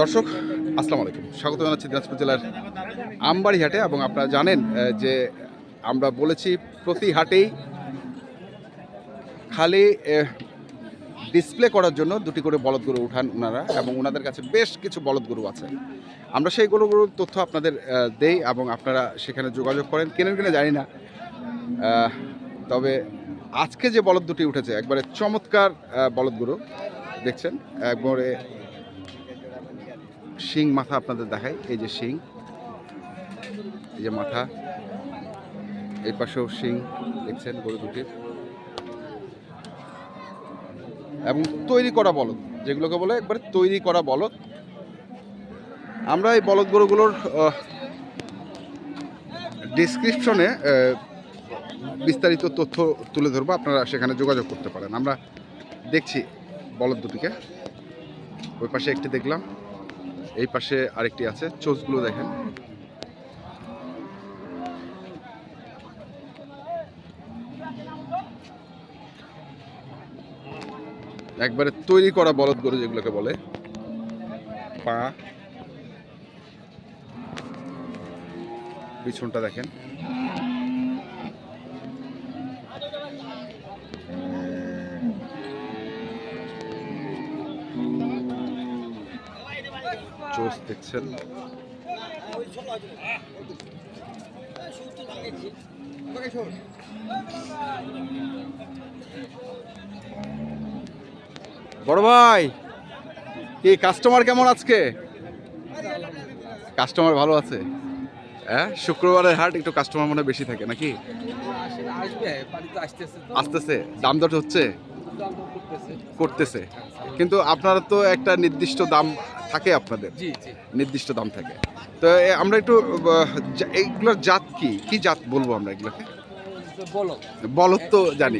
দর্শক আসসালামু আলাইকুম স্বাগত জানাচ্ছি দিনাজপুর জেলার আমবাড়ি হাটে এবং আপনারা জানেন যে আমরা বলেছি প্রতি হাটেই খালি ডিসপ্লে করার জন্য দুটি করে বলদ গরু উঠান ওনারা এবং ওনাদের কাছে বেশ কিছু বলদ গরু আছে। আমরা সেই গরু গরুগুলোর তথ্য আপনাদের দেই এবং আপনারা সেখানে যোগাযোগ করেন। কেনেন কিনে জানি না। তবে আজকে যে বলদ দুটি উঠেছে, একবারে চমৎকার বলদ গরু, দেখছেন? একবারে শিং মাথা আপনাদের দেখাই, এই যে শিং, এই যে মাথা, এই পাশেও শিং, দেখছেন গরু দুটির। এবং তৈরি করা বলদ, যেগুলোকে বলে একবারে তৈরি করা বলদ। আমরা এই বলদ গরুগুলোর ডিসক্রিপশনে বিস্তারিত তথ্য তুলে ধরবো, আপনারা সেখানে যোগাযোগ করতে পারেন। আমরা দেখছি বলদ দুটিকে। ওই পাশে একটি দেখলাম। এই পাশে আরেকটি আছে, চোচগুলো দেখেন। একবারে তৈরি করা বলদ গরু যেগুলোকে বলে। পা। পিছনটা দেখেন। দেখছেন? বড় ভাই কি কাস্টমার কেমন আজকে? কাস্টমার ভালো আছে? হ্যাঁ শুক্রবারের হাট একটু কাস্টমার মনে বেশি থাকে নাকি? আসতেছে দাম দর হচ্ছে? করতেছে। কিন্তু আপনারা তো একটা নির্দিষ্ট দাম থাকে আপনাদের? নির্দিষ্ট দাম থাকে। তো আমরা একটু এইগুলোর জাত কি? কি জাত বলব আমরা এগুলোকে? বলদ তো জানি।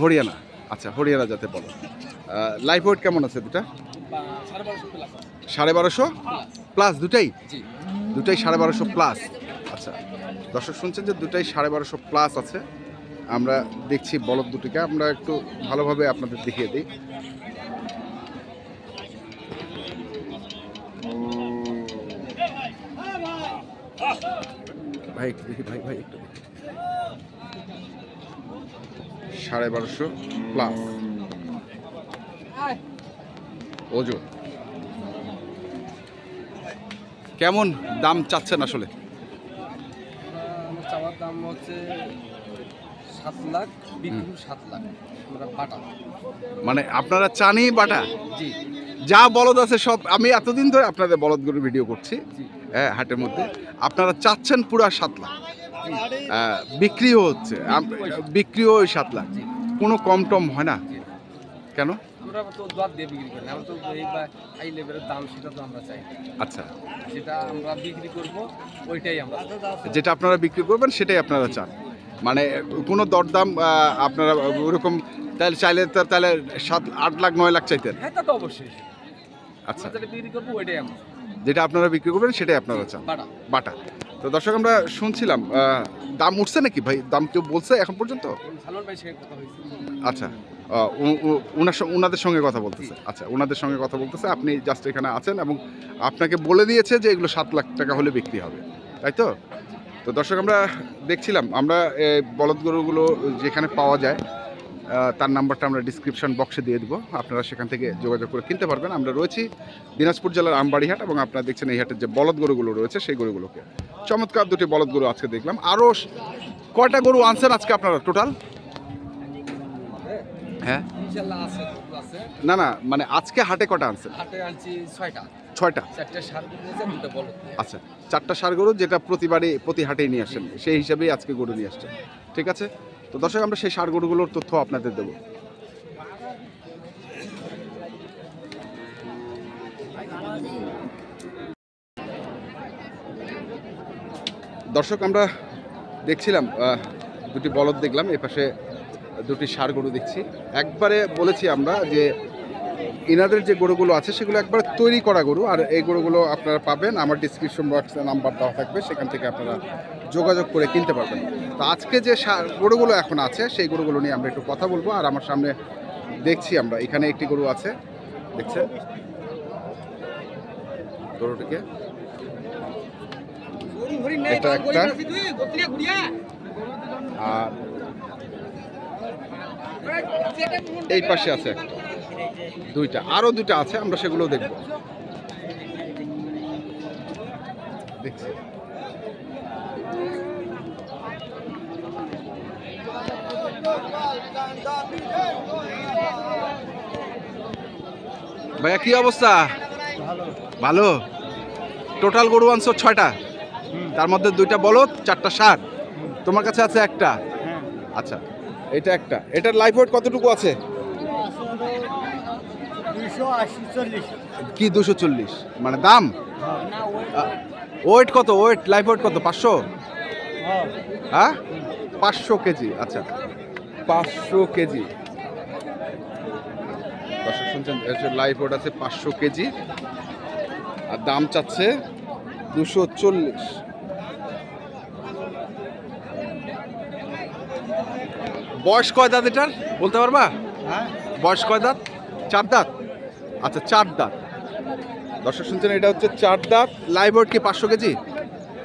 হরিয়ানা। আচ্ছা হরিয়ানা জাতে বলো লাইফ ওয়েট কেমন আছে দুটা? সাড়ে বারোশো প্লাস দুটাই? দুটাই সাড়ে বারোশো প্লাস আচ্ছা দর্শক শুনছেন যে দুটাই সাড়ে বারোশো প্লাস আছে। আমরা দেখছি বলদ দুটিকে। আমরা একটু ভালোভাবে আপনাদের দেখিয়ে দিই। ভাই একটু দেখি ভাই ভাই একটু দেখি। সাড়ে বারোশো প্লাস ওজন। কেমন দাম চাচ্ছেন আসলে? চাওয়ার দাম হচ্ছে সাত লাখ বিক্রি সাত লাখ। আমরা বাটা। মানে আপনারা চানি বাটা? জি। যা বলদ আছে সব আমি এতদিন ধরে আপনাদের বলদগুলো ভিডিও করছি। জি। হ্যাঁ হাটের মধ্যে। আপনারা চাচ্ছেন পুরা সাত লাখ। বিক্রিও হচ্ছে। বিক্রিও ওই সাত লাখ। কোনো কম টম হয় না। কেন। আচ্ছা। যেটা আপনারা বিক্রি করবেন সেটাই আপনারা চান। মানে কোনো দরদাম আপনারা ওরকম তাহলে চাইলে তাহলে সাত আট লাখ নয় লাখ চাইতেন। হ্যাঁ তা তো অবশ্যই। আচ্ছা। বিক্রি করব ওইটাই আমরা যেটা আপনারা বিক্রি করবেন সেটাই আপনারা চান। বাটা। তো দর্শক আমরা শুনছিলাম দাম উঠছে নাকি ভাই? দাম কেউ বলছে এখন পর্যন্ত? আচ্ছা সঙ্গে ওনাদের সঙ্গে কথা বলতেছে। আচ্ছা ওনাদের সঙ্গে কথা বলতেছে আপনি জাস্ট এখানে আছেন এবং আপনাকে বলে দিয়েছে যে এগুলো সাত লাখ টাকা হলে বিক্রি হবে। তাই তো? তো দর্শক আমরা দেখছিলাম আমরা বলদ গরুগুলো যেখানে পাওয়া যায় তার নাম্বারটা আমরা ডিসক্রিপশন বক্সে দিয়ে দেবো। আপনারা সেখান থেকে যোগাযোগ করে কিনতে পারবেন। আমরা রয়েছি দিনাজপুর জেলার আমবাড়িহাট এবং আপনারা দেখছেন এই হাটের যে বলদ গরুগুলো রয়েছে সেই গরুগুলোকে। চমৎকার দুটি বলদ গরু আজকে দেখলাম। আরও কয়টা গরু আনছেন আজকে আপনারা টোটাল হ্যাঁ? না না মানে আজকে হাটে কটা আনছেন? ছয়টা। আচ্ছা চারটা সার গরু যেটা প্রতিবারই প্রতি হাটেই নিয়ে আসেন সেই হিসাবেই আজকে গরু নিয়ে আসছেন। ঠিক আছে? তো দর্শক, আমরা সেই সার গরুগুলোর তথ্য আপনাদের দেবো। দর্শক, আমরা দেখছিলাম দুটি বলদ দেখলাম এ পাশে দুটি সার গরু দেখছি। একবারে বলেছি আমরা যে এনাদের যে গরুগুলো আছে, সেগুলো একবার তৈরি করা গরু। আর এই গরুগুলো আপনারা পাবেন। আমার ডিসক্রিপশন বক্সে নাম্বার দেওয়া থাকবে। সেখান থেকে আপনারা যোগাযোগ করে কিনতে পারবেন। তো আজকে যে গরুগুলো এখন আছে, সেই গরুগুলো নিয়ে আমরা একটু কথা বলব। আর আমার সামনে দেখছি আমরা, এখানে একটি গরু আছে। দেখছেন? গরুটিকে। এটা একটা। আর এই পাশে আছে একটা। দুইটা। আরও দুইটা আছে আমরা সেগুলো দেখব। দেখছি। ভাইয়া কি অবস্থা? ভালো। টোটাল গরু আনছো ছয়টা। তার মধ্যে দুইটা বলদ চারটা সার তোমার কাছে আছে একটা? আচ্ছা এটা একটা। এটার লাইফ ওয়েট কতটুকু আছে? কি দুশো চল্লিশ? মানে দাম? ওয়েট কত? ওয়েট লাইফ ওয়েট কত? পাঁচশো? হ্যাঁ? পাঁচশো কেজি আচ্ছা। পাঁচশো কেজি। দর্শক শুনছেন? লাইফ ওয়েট আছে পাঁচশো কেজি। আর দাম চাচ্ছে দুশো চল্লিশ। বয়স কয় দাঁত এটার? বলতে পারবা? হ্যাঁ। বয়স কয় দাঁত? চার দাঁত? আচ্ছা চার দাঁত। দর্শক শুনছেন এটা হচ্ছে চার দাঁত। লাইভ ওয়েট কি পাঁচশো কেজি?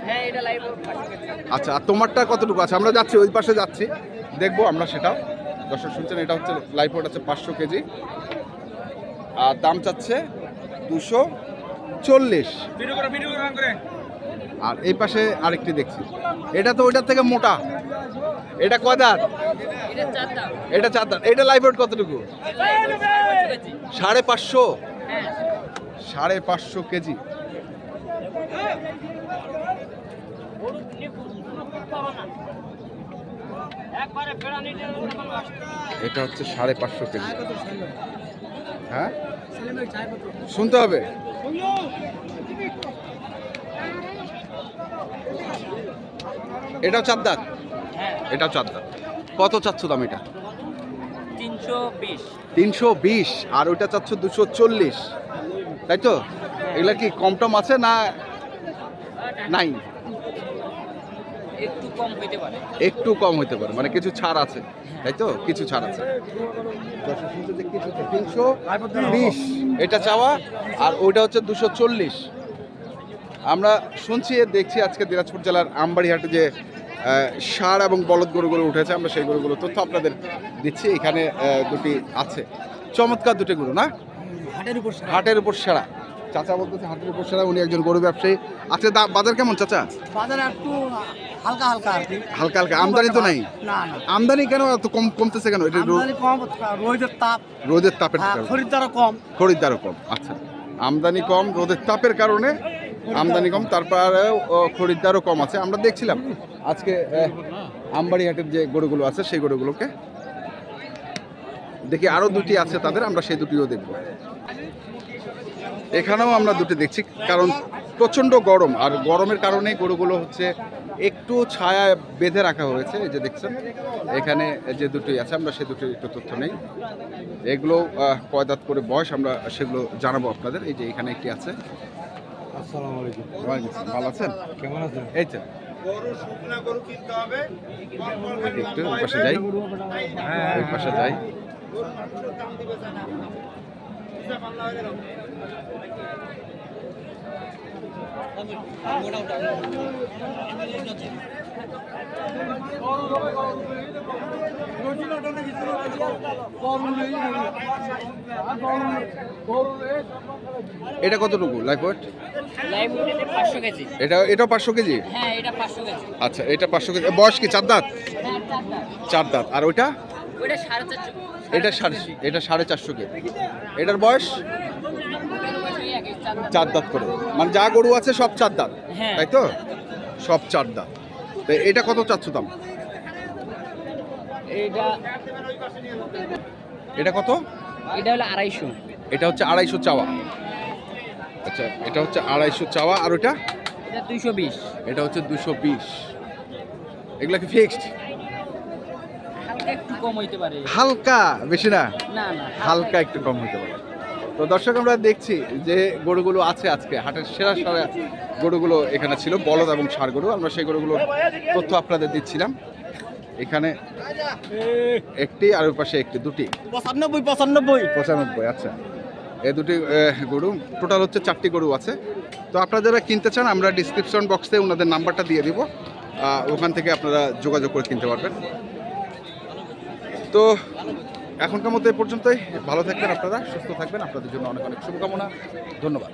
হ্যাঁ এটা লাইভ আচ্ছা আর তোমারটা কতটুকু আছে? আমরা যাচ্ছি ওই পাশে যাচ্ছি। দেখব আমরা সেটাও দর্শক শুনছেন এটা হচ্ছে লাইভ ওয়েট আছে পাঁচশো কেজি। আর দাম চাচ্ছে দুশো চল্লিশ। আর এই পাশে আরেকটি দেখছি। এটা তো ওইটার থেকে মোটা। এটা কয় দাঁত? এটা চার এটা চার দাঁত। এটা লাইভ ওয়েট কতটুকু? সাড়ে পাঁচশো? সাড়ে পাঁচশো কেজি। এটা হচ্ছে সাড়ে পাঁচশো কেজি। হ্যাঁ? শুনতে হবে। এটাও চার দাঁত হ্যাঁ। এটাও চার দাঁত কত চাচ্ছ দাম এটা? তিনশো বিশ। তিনশো বিশ আর ওইটা চাচ্ছ দুশো চল্লিশ। তাই তো? এগুলা কি কম টম আছে না নাই? একটু কম হইতে পারে। একটু কম হইতে পারে মানে কিছু ছাড় আছে। তাই তো? কিছু ছাড় আছে। তিনশো বিশ। এটা চাওয়া আর ওইটা হচ্ছে দুশো চল্লিশ। আমরা শুনছি দেখছি আজকে দিনাজপুর জেলার আমবাড়িহাটে যে ষাঁড় এবং বলদ গরুগুলো উঠেছে আমরা সেই গরুগুলো তথ্য আপনাদের দিচ্ছি। এখানে দুটি আছে। চমৎকার দুটি গরু না? হাটের উপর হাটের উপর সেরা চাচা বলতেছে হাটের উপর সেরা উনি একজন গরু ব্যবসায়ী। আজকে দা- বাজার কেমন চাচা? বাজারে একটু হালকা হালকা আর কি। হালকা হালকা আমদানি তো নাই? না না। আমদানি কেন এত কম কমতেছে কেন? এটা আমদানি কম রোদের তাপ। রোদের তাপের হ্যাঁ, কারণে। খরিদ্দারও কম। খরিদ্দারও কম আচ্ছা। আমদানি কম রোদের তাপের কারণে আমদানি কম তারপরে খরিদ্দারও কম আছে। আমরা দেখছিলাম আজকে আহ, আমবাড়িহাটের যে গরুগুলো আছে সেই গরুগুলোকে দেখি আরও দুটি আছে তাদের আমরা সেই দুটিও দেখব। এখানেও আমরা দুটি দেখছি কারণ প্রচণ্ড গরম আর গরমের কারণে গরুগুলো হচ্ছে একটু ছায়া বেঁধে রাখা হয়েছে এই যে দেখছেন। এখানে যে দুটি আছে আমরা সে দুটির একটু তথ্য নেই। এগুলো আহ, কয় দাঁত করে বয়স আমরা সেগুলো জানাব আপনাদের। এই যে এখানে একটি আছে আসসালামু আলাইকুম ওয়ালাইকুম ভালো আছেন কেমন আছেন এই তো একটু ওই পাশে যাই ওই পাশে যাই এটা কতটুকু লাইফ ওয়েট এটা পাঁচশো কেজি। এটা পাঁচশো কেজি? হ্যাঁ এটা পাঁচশো কেজি। আচ্ছা এটা পাঁচশো কেজি। বয়স কি চার দাঁত? হ্যাঁ চার দাঁত। আর ওইটা? এটা সাড়ে এটা সাড়ে চারশো কেজি। এটার বয়স? চার দাঁত করে। মানে যা গরু আছে সব চার দাঁত হ্যাঁ। তাই তো? সব চার দাঁত। তো এটা কত চাচ্ছ দাম? এটা এটা কত? এটা হলো আড়াইশো। এটা হচ্ছে আড়াইশো চাওয়া। আচ্ছা এটা হচ্ছে আড়াইশো চাওয়া আর ওটা এটা দুইশো বিশ। এটা হচ্ছে দুশো বিশ। এগুলা কি ফিক্সড হালকা একটু কম হইতে পারে। হালকা বেশি না? না না হালকা একটু কম হতে পারে। তো দর্শক আমরা দেখছি যে গরুগুলো আছে আজকে। হাটের সেরা সেরা গরুগুলো এখানে ছিল বলদ এবং ষাড় গরু। আমরা সেই গরুগুলোর তথ্য আপনাদের দিচ্ছিলাম। এখানে একটি আর ওই পাশে একটি দুটি। পঁচানব্বই পঁচানব্বই। পঁচানব্বই আচ্ছা। এ দুটি গরু। টোটাল হচ্ছে চারটি গরু আছে। তো আপনারা যারা কিনতে চান আমরা ডিসক্রিপশন বক্সে ওনাদের নাম্বারটা দিয়ে দিব। ওখান থেকে আপনারা যোগাযোগ করে কিনতে পারবেন। তো এখনকার মতো এ পর্যন্তই। ভালো থাকবেন আপনারা, সুস্থ থাকবেন। আপনাদের জন্য অনেক অনেক শুভকামনা। ধন্যবাদ।